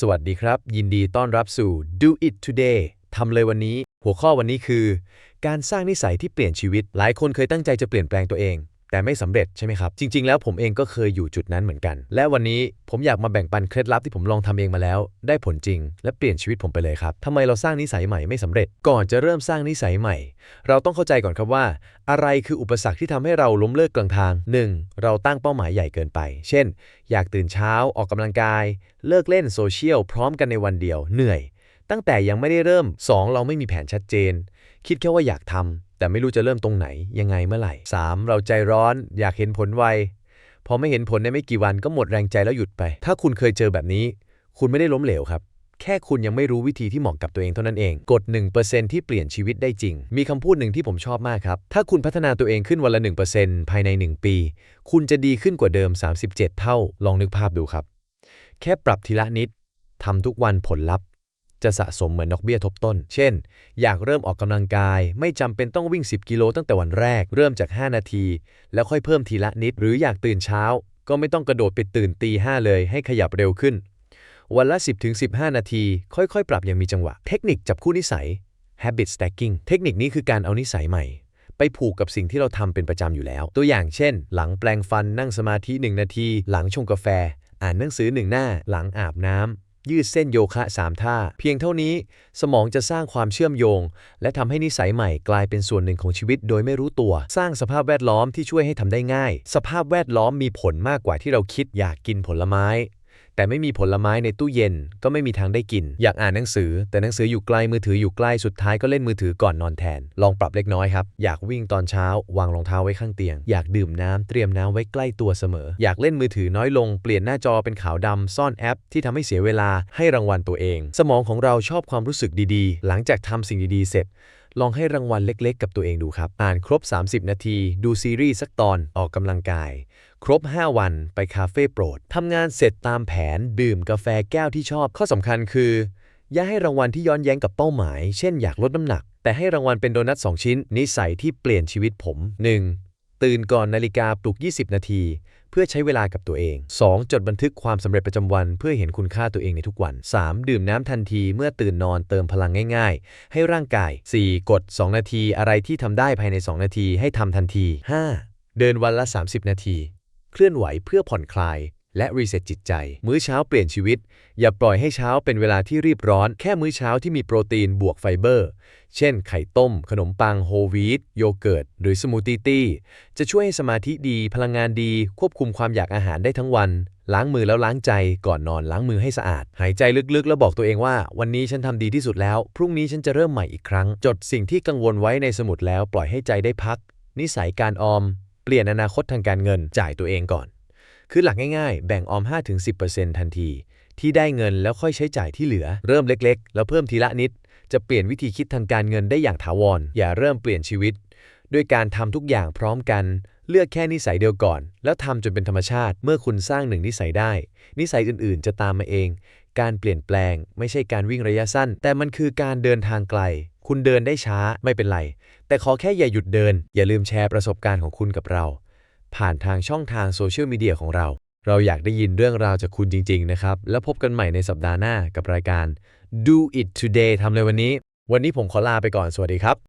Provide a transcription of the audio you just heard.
สวัสดีครับ ยินดีต้อนรับสู่ Do It Today ทำเลยวันนี้ หัวข้อวันนี้คือ การสร้างนิสัยที่เปลี่ยนชีวิต หลายคนเคยตั้งใจจะเปลี่ยนแปลงตัวเอง แต่ไม่สำเร็จใช่ไหมครับ จริง ๆ แล้วผมเองก็เคยอยู่จุดนั้นเหมือนกัน และวันนี้ผมอยากมาแบ่งปันเคล็ดลับที่ผมลองทำเองมาแล้ว ได้ผลจริง และเปลี่ยนชีวิตผมไปเลยครับทำไมเราสร้างนิสัยใหม่ไม่สำเร็จ ก่อนจะเริ่มสร้างนิสัยใหม่ เราต้องเข้าใจก่อนครับว่า อะไรคืออุปสรรคที่ทำให้เราล้มเลิกกลางทาง 1. เราตั้งเป้าหมายใหญ่เกินไป เช่น อยากตื่นเช้าออกกำลังกาย เลิกเล่นโซเชียลพร้อมกันในวันเดียวเหนื่อย ตั้งแต่ยังไม่ได้เริ่ม 2. เราไม่มีแผนชัดเจน คิดแค่ว่าอยากทำ แต่ไม่รู้จะเริ่มตรงไหนยังไงเมื่อไหร่ 3. เราใจร้อนอยากเห็นผลไวพอไม่เห็นผลในไม่กี่วันก็หมดแรงใจแล้วหยุดไป ถ้าคุณเคยเจอแบบนี้ คุณไม่ได้ล้มเหลวครับ แค่คุณยังไม่รู้วิธีที่เหมาะกับตัวเองเท่านั้นเอง กด 1%ที่เปลี่ยนชีวิตได้จริง มีคำพูดหนึ่งที่ผมชอบมากครับ ถ้าคุณพัฒนาตัวเองขึ้นวันละ 1%ภายใน 1 ปี คุณจะดีขึ้นกว่าเดิม 37 เท่า ลองนึกภาพดูครับ แค่ปรับทีละนิดทำทุกวันผลลัพธ์ จะสะสมเหมือนดอกเบี้ยทบต้น เช่น อยากเริ่มออกกำลังกาย ไม่จำเป็นต้องวิ่ง 10 กิโลตั้งแต่วันแรก เริ่มจาก 5 นาที แล้วค่อยเพิ่มทีละนิด หรืออยากตื่นเช้า ก็ไม่ต้องกระโดดไปตื่นตีห้าเลยให้ขยับเร็วขึ้น วันละ 10-15 นาที ค่อยๆ ปรับอย่างมีจังหวะ เทคนิคจับคู่นิสัย habit stacking เทคนิคนี้คือการเอานิสัยใหม่ ไปผูกกับสิ่งที่เราทำเป็นประจำอยู่แล้ว ตัวอย่างเช่น หลังแปลงฟันนั่งสมาธิ 1 นาที หลังชงกาแฟ อ่านหนังสือหนึ่งหน้า หลังอาบน้ำ ยืดเส้นโยคะ 3 ท่า เพียงเท่านี้ สมองจะสร้างความเชื่อมโยง และทำให้นิสัยใหม่กลายเป็นส่วนหนึ่งของชีวิตโดยไม่รู้ตัว สร้างสภาพแวดล้อมที่ช่วยให้ทำได้ง่าย สภาพแวดล้อมมีผลมากกว่าที่เราคิดอยากกินผลไม้ แต่ไม่มีผลไม้ในตู้เย็น ก็ไม่มีทางได้กิน อยากอ่านหนังสือ แต่หนังสืออยู่ไกลมือถืออยู่ใกล้สุดท้ายก็เล่นมือถือก่อนนอนแทน ลองปรับเล็กน้อยครับ อยากวิ่งตอนเช้าวางรองเท้าไว้ข้างเตียง อยากดื่มน้ำเตรียมน้ำไว้ใกล้ตัวเสมอ อยากเล่นมือถือน้อยลง เปลี่ยนหน้าจอเป็นขาวดำซ่อนแอป ที่ทำให้เสียเวลาให้รางวัลตัวเอง สมองของเราชอบความรู้สึกดีๆ หลังจากทำสิ่งดีๆ เสร็จ ลองให้รางวัลเล็กๆ กับตัวเองดูครับ อ่านครบ 30 นาที ดูซีรีส์สักตอนออกกำลังกาย ครบ 5 วันไปคาเฟ่โปรดทำงานเสร็จตามแผน ดื่มกาแฟแก้วที่ชอบ ข้อสำคัญคือ อย่าให้รางวัลที่ย้อนแย้งกับเป้าหมาย เช่นอยากลดน้ำหนัก แต่ให้รางวัลเป็นโดนัท 2 ชิ้น นิสัยที่เปลี่ยนชีวิตผม 1. ตื่นก่อนนาฬิกาปลุก 20 นาที เพื่อใช้เวลากับตัวเอง 2. จดบันทึกความสำเร็จประจำวันเพื่อเห็นคุณค่าตัวเองในทุกวัน 3. ดื่มน้ำทันทีเมื่อตื่นนอนเติมพลังง่าย ๆ ให้ร่างกาย 4. กด 2 นาที อะไรที่ทำได้ภายใน 2 นาทีให้ทำทันที 5. เดินวันละ 30 นาที เคลื่อนไหวเพื่อผ่อนคลาย และรีเซ็ตจิตใจ มื้อเช้าเปลี่ยนชีวิต อย่าปล่อยให้เช้าเป็นเวลาที่รีบร้อน แค่มื้อเช้าที่มีโปรตีนบวกไฟเบอร์ เช่น ไข่ต้ม ขนมปังโฮลวีตโยเกิร์ต หรือสมูทตี้ตี้ จะช่วยให้สมาธิดี พลังงานดี ควบคุมความอยากอาหารได้ทั้งวัน ล้างมือแล้วล้างใจ ก่อนนอนล้างมือให้สะอาด หายใจลึกๆ แล้วบอกตัวเองว่า วันนี้ฉันทำดีที่สุดแล้ว พรุ่งนี้ฉันจะเริ่มใหม่อีกครั้ง จดสิ่งที่กังวลไว้ในสมุดแล้ว ปล่อยให้ใจได้พัก นิสัยการออม เปลี่ยนอนาคตทางการเงิน จ่ายตัวเองก่อน คือหลักง่ายๆ แบ่งออม 5-10%ทันที ที่ได้เงินแล้วค่อยใช้จ่ายที่เหลือ เริ่มเล็กๆ แล้วเพิ่มทีละนิด จะเปลี่ยนวิธีคิดทางการเงินได้อย่างถาวร อย่าเริ่มเปลี่ยนชีวิต ด้วยการทำทุกอย่างพร้อมกัน เลือกแค่นิสัยเดียวก่อน แล้วทำจนเป็นธรรมชาติ เมื่อคุณสร้างหนึ่งนิสัยได้ นิสัยอื่นๆ จะตามมาเอง การเปลี่ยนแปลง ไม่ใช่การวิ่งระยะสั้น แต่มันคือการเดินทางไกล คุณเดินได้ช้าไม่เป็นไร แต่ขอแค่อย่าหยุดเดิน อย่าลืมแชร์ประสบการณ์ของคุณกับเรา ผ่านทางช่องทางโซเชียลมีเดียของเรา เราอยากได้ยินเรื่องราวจากคุณจริง ๆ นะครับ แล้วพบกันใหม่ในสัปดาห์หน้ากับรายการ Do It Today ทำเลยวันนี้ วันนี้ผมขอลาไปก่อนสวัสดีครับ